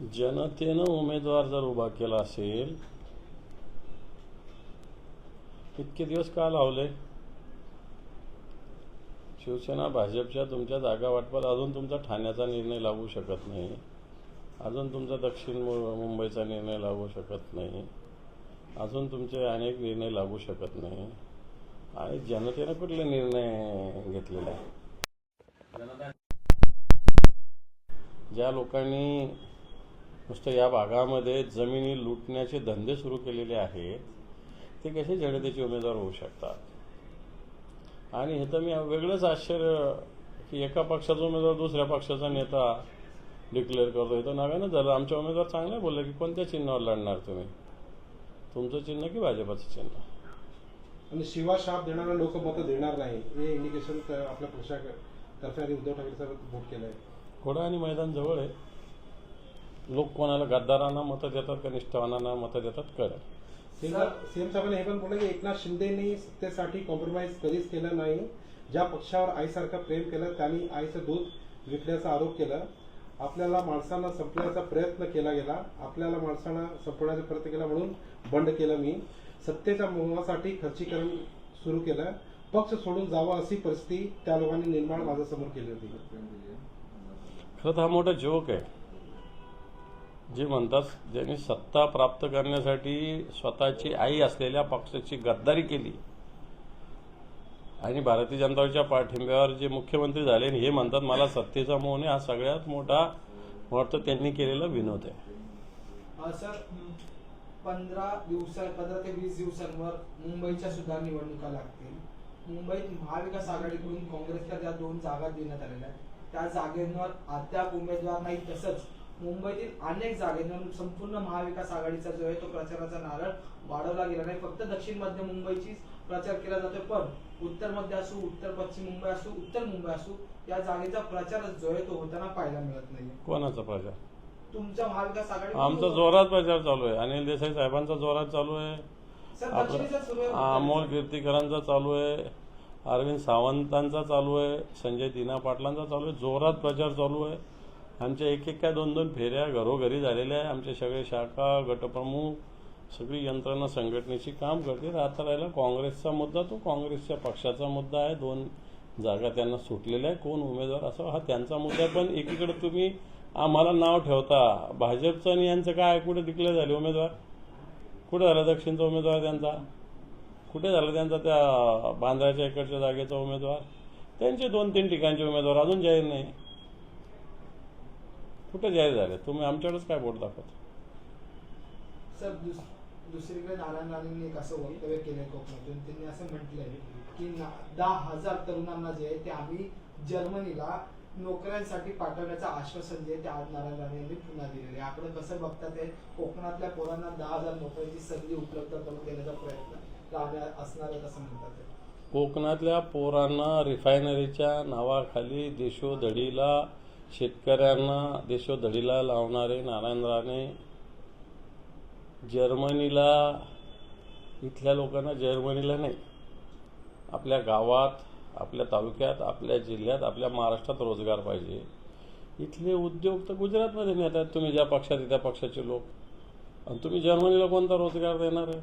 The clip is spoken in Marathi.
जनतेनं उमेदवार जर उभा केला असेल इतके दिवस का लावले? शिवसेना भाजपच्या तुमच्या जागा वाटपात अजून तुमचा ठाण्याचा निर्णय लागू शकत नाही. अजून तुमचा दक्षिण मुंबईचा निर्णय लागू शकत नाही. अजून तुमचे अनेक निर्णय लागू शकत नाही. आणि जनतेनं कुठले निर्णय घेतलेले? आहे ज्या लोकांनी नुसतं या भागामध्ये जमिनी लुटण्याचे धंदे सुरू केलेले आहेत ते कसे जनतेचे उमेदवार होऊ शकतात? आणि हे तर मी वेगळंच आश्चर्य की एका पक्षाचा उमेदवार दुसऱ्या पक्षाचा नेता डिक्लेअर करतो हे तर नव्यानं झालं. आमचे उमेदवार चांगले बोलले की कोणत्या चिन्हावर लढणार तुम्ही? तुमचं चिन्ह की भाजपाचं चिन्ह? आणि शिवा शाप देणारा लोक मतं देणार नाही. हे इंडिकेशन आपल्या पक्षातर्फे उद्धव ठाकरे साहेब वोट केलंय. घोडा आणि मैदान जवळ आहे. लोक कोणाला गद्दारांना मतं देतात का निष्ठावानांना मतं देतात कळत सीएम साहेबांनी हे पण बोललं की एकनाथ शिंदेनी सत्तेसाठी कॉम्प्रोमाइज कधीच केलं नाही. ज्या पक्षावर आईसारखं प्रेम केलं त्यांनी आईचं दूध विकण्याचा आरोप केला. आपल्याला माणसांना संपण्याचा प्रयत्न केला गेला. आपल्याला माणसांना संपवण्याचा प्रयत्न केला म्हणून बंड केलं मी. सत्तेच्या मोहासाठी खर्चीकरण सुरू केलं. पक्ष सोडून जावं अशी परिस्थिती त्या लोकांनी निर्माण माझ्यासमोर केली होती. खरं हा मोठा जोक आहे. जे म्हणतात ज्यांनी सत्ता प्राप्त करण्यासाठी स्वतःची आई असलेल्या पक्षाची गद्दारी केली. आणि भारतीय जनता पाठिंब्यावर जे मुख्यमंत्री झाले आणि हे म्हणतात मला सत्तेचा मोह नाही हा सगळ्यात मोठा वाटतं त्यांनी केलेला विनोद आहे. सर पंधरा दिवसा पंधरा ते वीस दिवसांवर मुंबईच्या सुद्धा निवडणुका लागतील. मुंबईत महाविकास आघाडीकडून काँग्रेसला ज्या दोन जागा देण्यात आलेल्या त्या जागेंवर अद्याप उमेदवार नाही तसंच मुंबईतील अनेक जागेंवर संपूर्ण महाविकास आघाडीचा जो आहे तो प्रचाराचा नारळ वाढवला गेला नाही. फक्त दक्षिण मध्य मुंबईचीच प्रचार केला जातोय पण उत्तर मध्य असू उत्तर पश्चिम मुंबई असू उत्तर मुंबई असू या जागेचा प्रचार जो आहे तो होताना पाहायला मिळत नाही कोणाचा प्रचार? तुमच्या महाविकास आघाडी आमचा जोरात प्रचार चालू आहे. अनिल देसाई साहेबांचा जोरात चालू आहे. अमोल कीर्तीकरांचा चालू आहे. अरविंद सावंतांचा चालू आहे. संजय दिना पाटलांचा चालू आहे. जोरात प्रचार चालू आहे. आमच्या एक एक काय दोन दोन फेऱ्या घरोघरी झालेल्या आहे. आमचे सगळे शाखा गटप्रमुख सगळी यंत्रणा संघटनेची काम करते. आता राहिला काँग्रेसचा मुद्दा तो काँग्रेसच्या पक्षाचा मुद्दा आहे. दोन जागा त्यांना सुटलेल्या आहे कोण उमेदवार असा हा त्यांचा मुद्दा पण एकीकडे तुम्ही आम्हाला नाव ठेवता. भाजपचं आणि यांचं काय? कुठे डिक्लेअर झाले उमेदवार? कुठे झाला दक्षिणचा उमेदवार त्यांचा? कुठे झाला त्यांचा त्या बांद्राच्या इकडच्या जागेचा उमेदवार? त्यांचे दोन तीन ठिकाणचे उमेदवार अजून जाहीर नाही. कुठे जाहीर झाले? तुम्ही आमच्याकडेच काय बोट दाखवत? सर दुस- दुसरीकडे नारायण राणेंनी एक असं वक्तव्य केलंय कोकणातून. त्यांनी असं म्हटलंय की दहा हजार तरुणांना जे आहे ते आम्ही जर्मनीला नोकऱ्यांसाठी पाठवण्याचं आश्वासन जे ते आज नारायण राणे यांनी पुन्हा दिलेलं आहे. आपण कसं बघतात आहे कोकणातल्या पोरांना दहा हजार नोकऱ्यांची संधी उपलब्ध करून देण्याचा प्रयत्न राणे असणार असं म्हणतात. कोकणातल्या पोरांना रिफायनरीच्या नावाखाली देशोधडीला शेतकऱ्यांना देशोधडीला लावणारे नारायण राणे जर्मनीला इथल्या लोकांना जर्मनीला नाही. आपल्या गावात आपल्या तालुक्यात आपल्या जिल्ह्यात आपल्या महाराष्ट्रात रोजगार पाहिजे. इथले उद्योग तर गुजरातमध्ये नेतात तुम्ही ज्या पक्षात येत्या त्या पक्षाचे लोक. आणि तुम्ही जर्मनीला कोणता रोजगार देणार आहे?